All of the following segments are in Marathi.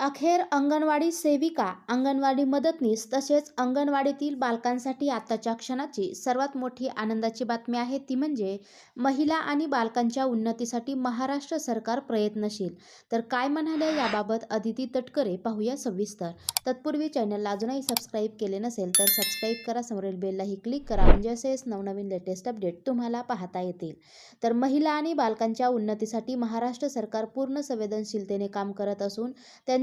अखेर अंगणवाडी सेविका अंगणवाडी मदतनीस तसेच अंगणवाडीतील बालकांसाठी आताच्या क्षणाची सर्वात मोठी आनंदाची बातमी आहे ती म्हणजे महिला आणि बालकांच्या उन्नतीसाठी महाराष्ट्र सरकार प्रयत्नशील. तर काय म्हणाले याबाबत अदिती तटकरे पाहूया सविस्तर. तत्पूर्वी चॅनलला अजूनही सबस्क्राईब केले नसेल तर सबस्क्राईब करा समोरील बेललाही क्लिक करा म्हणजे असेच नवनवीन लेटेस्ट अपडेट तुम्हाला पाहता येतील. तर महिला आणि बालकांच्या उन्नतीसाठी महाराष्ट्र सरकार पूर्ण संवेदनशीलतेने काम करत असून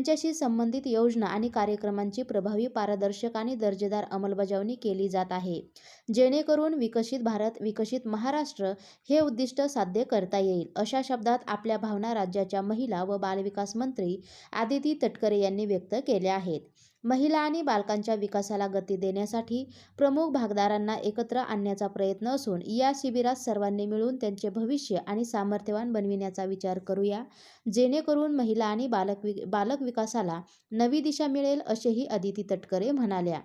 त्यांच्याशी संबंधित योजना आणि कार्यक्रमांची प्रभावी पारदर्शक आणि दर्जेदार अंमलबजावणी केली जात आहे. जेणेकरून विकसित भारत विकसित महाराष्ट्र हे उद्दिष्ट साध्य करता येईल. अशा शब्दात आपल्या भावना राज्याच्या महिला व बालविकास मंत्री आदिती तटकरे यांनी व्यक्त केल्या आहेत. महिला आणि बालकांच्या विकासाला गती देण्यासाठी प्रमुख भागदारांना एकत्र आणण्याचा प्रयत्न असून या शिबिरात सर्वांनी मिळून त्यांचे भविष्य आणि सामर्थ्यवान बनविण्याचा विचार करूया. जेणेकरून महिला आणि बालक वि बालक विकासाला नवी दिशा मिळेल असेही अदिती तटकरे म्हणाल्या.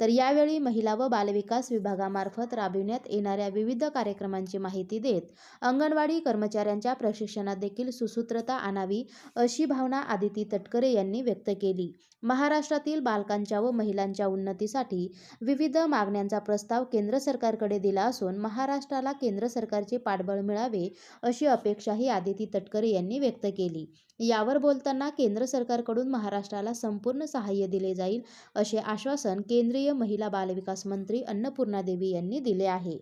तर यावेळी महिला व बालविकास विभागामार्फत राबविण्यात येणाऱ्या विविध कार्यक्रमांची माहिती देत अंगणवाडी कर्मचाऱ्यांच्या प्रशिक्षणात देखील सुसूत्रता आणावी अशी भावना आदिती तटकरे यांनी व्यक्त केली. महाराष्ट्रातील बालकांच्या व महिलांच्या उन्नतीसाठी विविध मागण्यांचा प्रस्ताव केंद्र सरकारकडे दिला असून महाराष्ट्राला केंद्र सरकारचे पाठबळ मिळावे अशी अपेक्षाही आदिती तटकरे यांनी व्यक्त केली. यावर बोलताना केंद्र सरकारकडून महाराष्ट्राला संपूर्ण सहाय्य दिले जाईल असे आश्वासन केंद्रीय महिला बालविकास मंत्री अन्नपूर्णा देवी यांनी दिले आहे.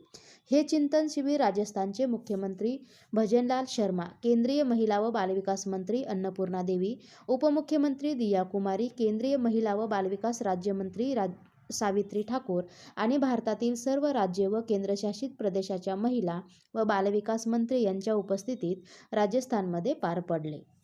हे चिंतन शिबिर राजस्थानचे मुख्यमंत्री भजनलाल शर्मा केंद्रीय महिला व बालविकास मंत्री अन्नपूर्णा देवी उपमुख्यमंत्री दिया कुमारी केंद्रीय महिला व बालविकास राज्यमंत्री राज सावित्री ठाकूर आणि भारतातील सर्व राज्य व केंद्रशासित प्रदेशाच्या महिला व बालविकास मंत्री यांच्या उपस्थितीत राजस्थानमध्ये पार पडले.